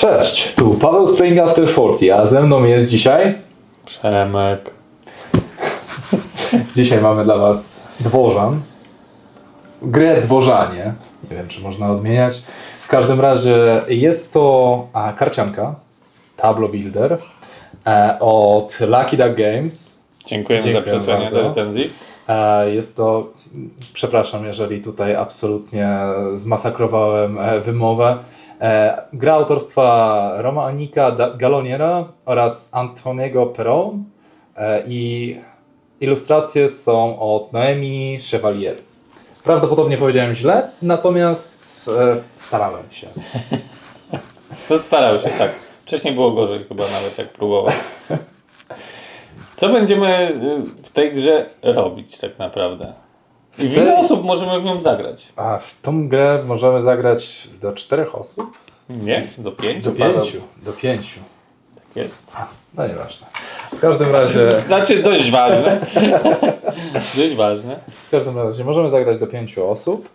Cześć, tu Paweł z Playing After 40, a ze mną jest dzisiaj... Przemek. Dzisiaj mamy dla Was Dworzan. Grę Dworzanie. Nie wiem, czy można odmieniać. W każdym razie jest to a, karcianka, Tableau Builder e, od Lucky Duck Games. Dziękujemy Dziękuję za przesłanie do recenzji. E, Jest to, przepraszam, jeżeli tutaj absolutnie zmasakrowałem e, wymowę. E, Gra autorstwa Roma Anika Galoniera oraz Antoniego Peron e, i ilustracje są od Noemi Chevalier. Prawdopodobnie powiedziałem źle, natomiast e, starałem się. To starał się, tak. Wcześniej było gorzej chyba nawet jak próbował. Co będziemy y, w tej grze robić tak naprawdę? I w ile osób możemy w nią zagrać? A w tą grę możemy zagrać do czterech osób? Nie? Do pięciu? Do pięciu. Do pięciu. Tak jest. No nieważne. W każdym razie... Znaczy dość ważne. dość ważne. W każdym razie możemy zagrać do pięciu osób.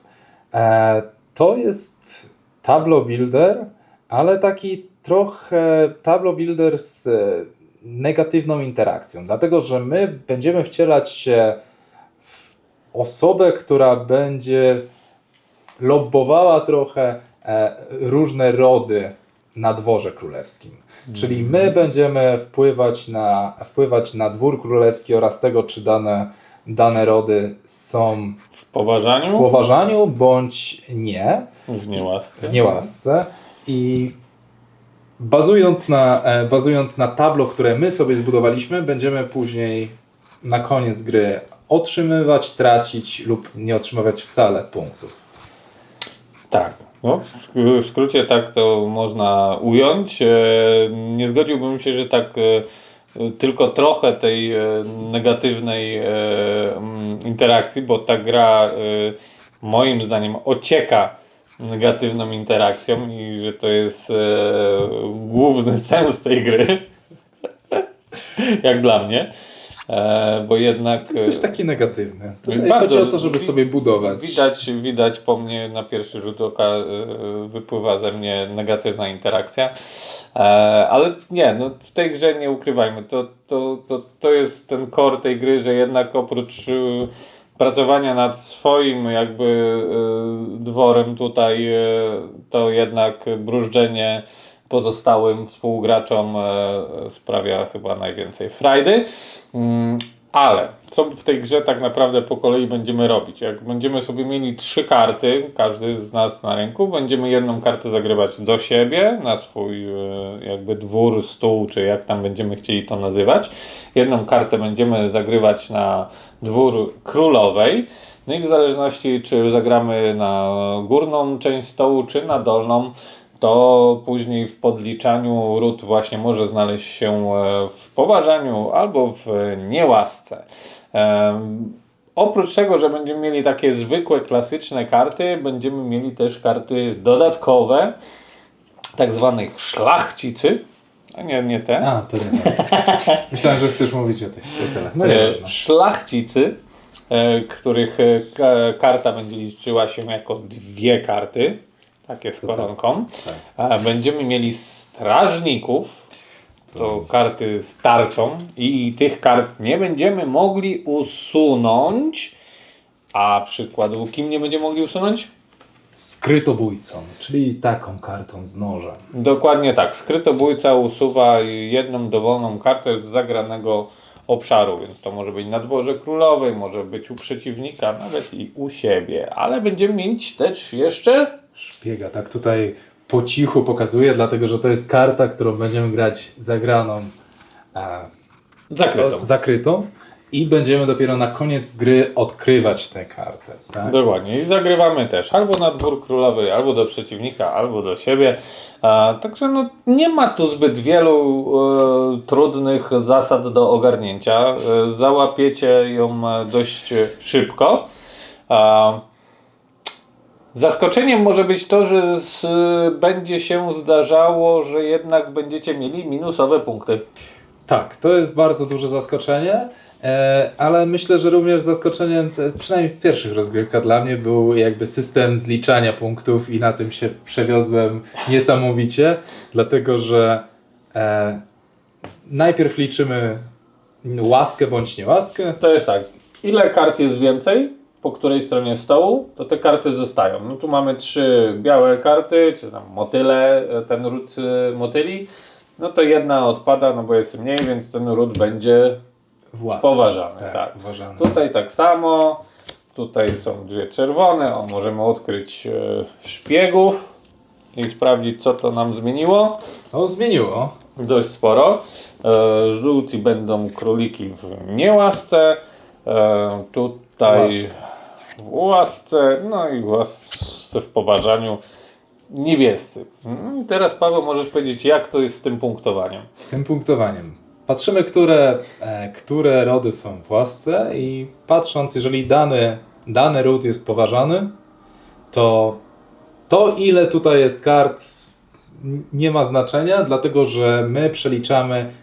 E, to jest Tableau Builder, ale taki trochę Tableau Builder z negatywną interakcją, dlatego że my będziemy wcielać się osobę, która będzie lobbowała trochę e, różne rody na dworze królewskim. Czyli my będziemy wpływać na, wpływać na dwór królewski oraz tego, czy dane, dane rody są W w poważaniu? poważaniu bądź nie, W niełasce. w niełasce. I bazując na, e, bazując na tablo, które my sobie zbudowaliśmy, będziemy później na koniec gry otrzymywać, tracić lub nie otrzymywać wcale punktów. Tak. No, w sk- w skrócie tak to można ująć. E, Nie zgodziłbym się, że tak e, tylko trochę tej e, negatywnej interakcji, bo ta gra moim zdaniem ocieka negatywną interakcją i że to jest główny sens tej gry. Jak dla mnie. E, Bo jednak. Jesteś e, taki negatywny. Tutaj Bardzo- chodzi o to, żeby sobie budować. Widać, widać po mnie na pierwszy rzut oka y, wypływa ze mnie negatywna interakcja. E, ale nie, no w tej grze nie ukrywajmy, to, to, to, to jest ten core tej gry, że jednak oprócz y, pracowania nad swoim jakby dworem tutaj, to jednak brużdżenie pozostałym współgraczom e, sprawia chyba najwięcej frajdy. Mm, Ale co w tej grze tak naprawdę po kolei będziemy robić? Jak będziemy sobie mieli trzy karty, każdy z nas na ręku, będziemy jedną kartę zagrywać do siebie, na swój e, jakby dwór, stół, czy jak tam będziemy chcieli to nazywać. Jedną kartę będziemy zagrywać na dwór królowej. No i w zależności czy zagramy na górną część stołu, czy na dolną, to później w podliczaniu ród właśnie może znaleźć się e, w poważaniu albo w niełasce. Oprócz tego, że będziemy mieli takie zwykłe, klasyczne karty, będziemy mieli też karty dodatkowe, tak zwanych szlachcicy. A nie, nie te. A, to nie. Myślałem, że chcesz mówić o tych. No E, szlachcicy, e, których ka- karta będzie liczyła się jako dwie karty, takie z koronką. Tak. Będziemy mieli strażników, to karty z tarczą i tych kart nie będziemy mogli usunąć. A przykładowo kim nie będziemy mogli usunąć? Skrytobójcą, czyli taką kartą z noża. Dokładnie tak. Skrytobójca usuwa jedną dowolną kartę z zagranego obszaru, więc to może być na dworze królowej, może być u przeciwnika, nawet i u siebie. Ale będziemy mieć też jeszcze Szpiega, tak tutaj po cichu pokazuję, dlatego że to jest karta, którą będziemy grać zagraną, e, zakrytą. zakrytą i będziemy dopiero na koniec gry odkrywać tę kartę. Tak? Dokładnie. I zagrywamy też albo na dwór królowej, albo do przeciwnika, albo do siebie. A, także no, nie ma tu zbyt wielu e, trudnych zasad do ogarnięcia. E, załapiecie ją e, dość szybko. A, zaskoczeniem może być to, że z, będzie się zdarzało, że jednak będziecie mieli minusowe punkty. Tak, to jest bardzo duże zaskoczenie. E, ale myślę, że również zaskoczeniem, te- przynajmniej w pierwszych rozgrywkach dla mnie, był jakby system zliczania punktów i na tym się przewiozłem niesamowicie, dlatego że e, najpierw liczymy łaskę bądź niełaskę. To jest tak, ile kart jest więcej po której stronie stołu, to te karty zostają. No tu mamy trzy białe karty, czy tam motyle, e, ten ród e, motyli. No to jedna odpada, no bo jest mniej, więc ten ród będzie W łasce. Poważany, tak. tak. Poważany. Tutaj tak samo. Tutaj są dwie czerwone. O, możemy odkryć e, szpiegów i sprawdzić, co to nam zmieniło. To zmieniło. Dość sporo. E, żółci będą króliki w niełasce. E, tutaj Łaska. W łasce. No i w łasce w poważaniu. Niebiescy. I Teraz Paweł możesz powiedzieć, jak to jest z tym punktowaniem. Z tym punktowaniem. Patrzymy, które, e, które rody są w łasce i patrząc, jeżeli dany, dany ród jest poważany, to to ile tutaj jest kart nie ma znaczenia, dlatego że my przeliczamy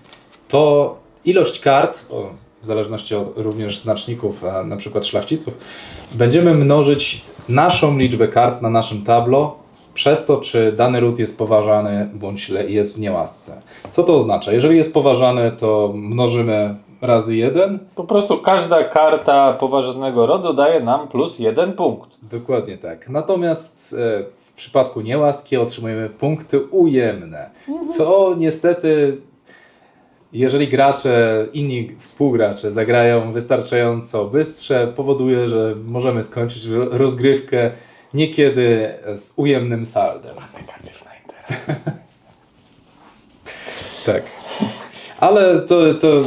to ilość kart, o, w zależności od również znaczników, a na przykład szlachciców, będziemy mnożyć naszą liczbę kart na naszym tablo przez to, czy dany ród jest poważany bądź le- jest w niełasce. Co to oznacza? Jeżeli jest poważany, to mnożymy razy jeden. Po prostu każda karta poważnego rodu daje nam plus jeden punkt. Dokładnie tak. Natomiast e, w przypadku niełaski otrzymujemy punkty ujemne, co niestety, jeżeli gracze, inni współgracze zagrają wystarczająco bystrze, powoduje, że możemy skończyć ro- rozgrywkę niekiedy z ujemnym saldem. Negatywna. Tak. Ale to, to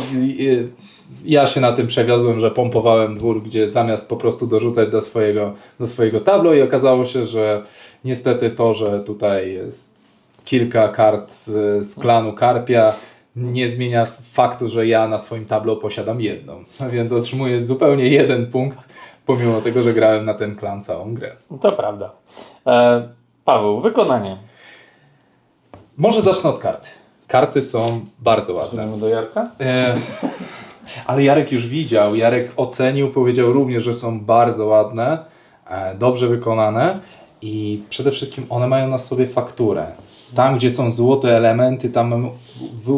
ja się na tym przewiozłem, że pompowałem dwór, gdzie zamiast po prostu dorzucać do swojego, do swojego tablo i okazało się, że niestety to, że tutaj jest kilka kart z, z klanu Karpia nie zmienia faktu, że ja na swoim tablo posiadam jedną. A Więc otrzymuję zupełnie jeden punkt, pomimo tego, że grałem na ten klan całą grę. To prawda. E, Paweł, wykonanie. Może zacznę od karty. Karty są bardzo ładne. Przechodzimy do Jarka. E, ale Jarek już widział, Jarek ocenił, powiedział również, że są bardzo ładne, e, dobrze wykonane i przede wszystkim one mają na sobie fakturę. Tam, gdzie są złote elementy, tam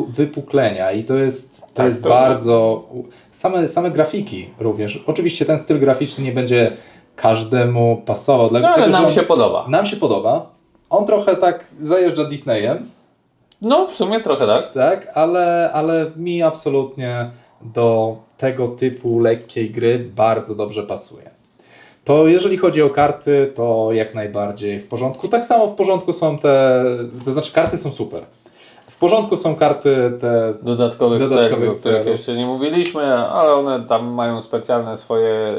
wypuklenia i to jest, to Tak, jest to- bardzo... Same, same grafiki również. Oczywiście ten styl graficzny nie będzie każdemu pasował. No dlatego, ale że nam on- się podoba. nam się podoba. On trochę tak zajeżdża Disneyem, No w sumie trochę tak. tak, ale, ale mi absolutnie do tego typu lekkiej gry bardzo dobrze pasuje. To jeżeli chodzi o karty, to jak najbardziej w porządku. Tak samo w porządku są te, to znaczy karty są super. W porządku są karty te Dodatkowych, Dodatkowych celów, o których celów. jeszcze nie mówiliśmy, ale one tam mają specjalne swoje e,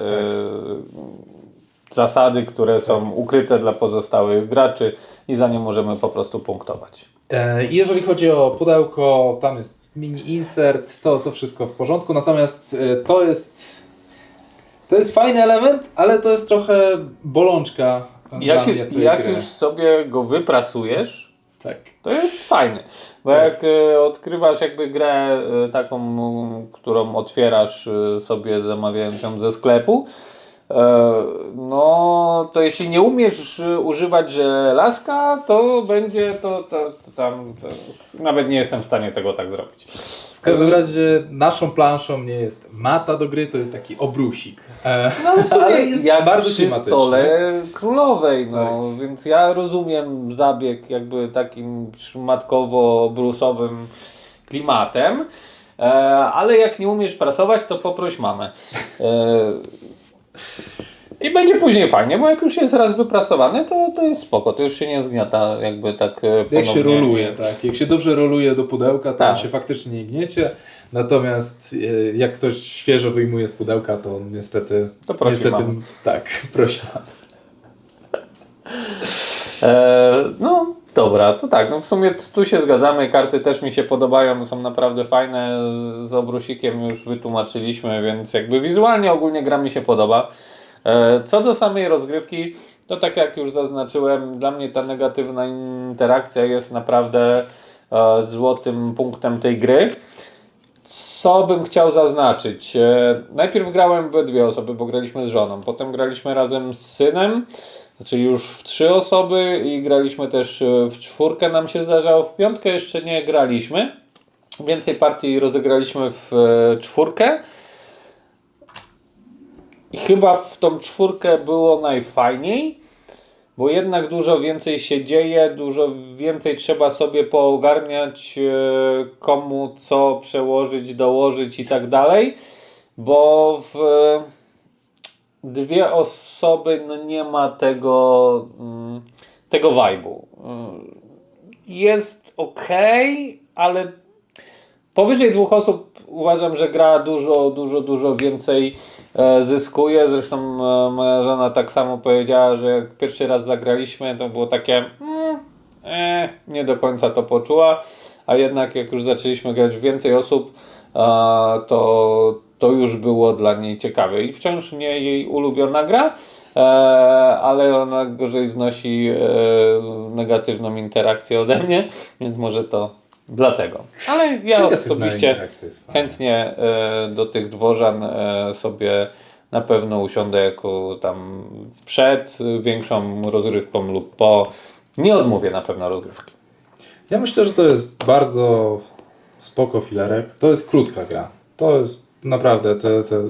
zasady, które są ukryte dla pozostałych graczy i za nie możemy po prostu punktować. E, Jeżeli chodzi o pudełko, tam jest mini insert, to, to wszystko w porządku. Natomiast e, to jest to jest fajny element, ale to jest trochę bolączka dla Jak, mnie tej jak gry. już sobie go wyprasujesz, Tak. To jest fajny, bo Tak. jak e, odkrywasz jakby grę e, taką, którą otwierasz e, sobie zamawiając ją ze sklepu, no to jeśli nie umiesz używać żelazka, to będzie to, to, to tam, to, nawet nie jestem w stanie tego tak zrobić. W każdym razie naszą planszą nie jest mata do gry, to jest taki obrusik. E, No ale w sumie Ale jest jak bardzo przy klimatyczny. stole królowej, no więc ja rozumiem zabieg jakby takim szmatkowo-brusowym klimatem, e, ale jak nie umiesz prasować, to poproś mamę. I będzie później fajnie, bo jak już jest raz wyprasowany, to, to jest spoko, to już się nie zgniata jakby tak e, jak się ponownie. roluje, tak. Jak się dobrze roluje do pudełka, to Tak. się faktycznie nie gniecie. Natomiast e, jak ktoś świeżo wyjmuje z pudełka, to niestety. To prosi niestety. Tak, prosi. E, no dobra, to tak, no w sumie tu się zgadzamy, karty też mi się podobają, są naprawdę fajne, z obrusikiem już wytłumaczyliśmy, więc jakby wizualnie ogólnie gra mi się podoba. E, co do samej rozgrywki, to tak jak już zaznaczyłem, dla mnie ta negatywna interakcja jest naprawdę e, złotym punktem tej gry. co bym chciał zaznaczyć? E, Najpierw grałem we dwie osoby, bo graliśmy z żoną. Potem graliśmy razem z synem, czyli już w trzy osoby i graliśmy też w czwórkę nam się zdarzało. W piątkę jeszcze nie graliśmy. Więcej partii rozegraliśmy w czwórkę. I chyba w tą czwórkę było najfajniej, bo jednak dużo więcej się dzieje, dużo więcej trzeba sobie poogarniać, e, komu co przełożyć, dołożyć i tak dalej, bo w e, dwie osoby no nie ma tego, mm, tego vibe'u. Mm, Jest ok, ale Powyżej dwóch osób uważam, że gra dużo, dużo, dużo więcej e, zyskuje. Zresztą e, moja żona tak samo powiedziała, że jak pierwszy raz zagraliśmy, to było takie mm, e, nie do końca to poczuła, a jednak jak już zaczęliśmy grać więcej osób, e, to, to już było dla niej ciekawe. I wciąż nie jej ulubiona gra, ale ona gorzej znosi negatywną interakcję ode mnie, więc może to dlatego. Ale ja osobiście chętnie e, do tych dworzan e, sobie na pewno usiądę jako tam przed większą rozgrywką lub po. Nie odmówię na pewno rozgrywki. Ja myślę, że to jest bardzo spoko filerek. To jest krótka gra. To jest naprawdę, te, te,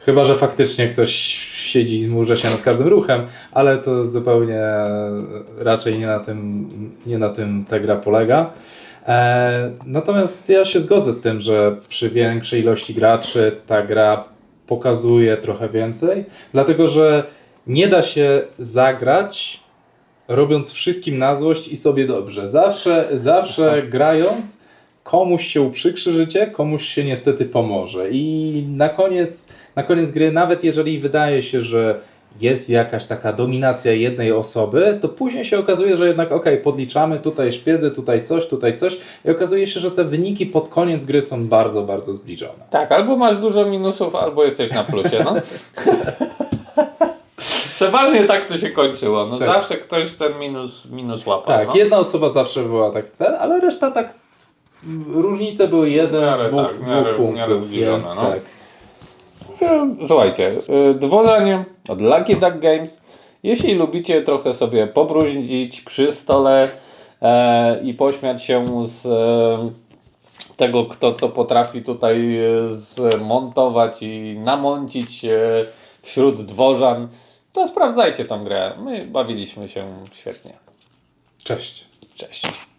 chyba że faktycznie ktoś siedzi i murze się nad każdym ruchem, ale to zupełnie raczej nie na tym, nie na tym ta gra polega. E, natomiast ja się zgodzę z tym, że przy większej ilości graczy ta gra pokazuje trochę więcej, dlatego że nie da się zagrać robiąc wszystkim na złość i sobie dobrze. Zawsze, zawsze grając, komuś się uprzykrzy życie, komuś się niestety pomoże. I na koniec, na koniec gry, nawet jeżeli wydaje się, że jest jakaś taka dominacja jednej osoby, to później się okazuje, że jednak okej, podliczamy tutaj szpiedzy, tutaj coś, tutaj coś i okazuje się, że te wyniki pod koniec gry są bardzo, bardzo zbliżone. Tak, albo masz dużo minusów, albo jesteś na plusie. No. Przeważnie tak to się kończyło. No Tak. zawsze ktoś ten minus, minus łapał. Tak, no. jedna osoba zawsze była tak ten, ale reszta tak. Różnice były jeden, miarę dwóch, tak, miarę- dwóch miarę punktów, zbliżone, więc no. tak. E, Słuchajcie, y, dworzanie od Lucky Duck Games. Jeśli lubicie trochę sobie pobruździć przy stole e, i pośmiać się z e, tego, kto co potrafi tutaj e, zmontować i namącić e, wśród dworzan, to sprawdzajcie tą grę. My bawiliśmy się świetnie. Cześć. Cześć.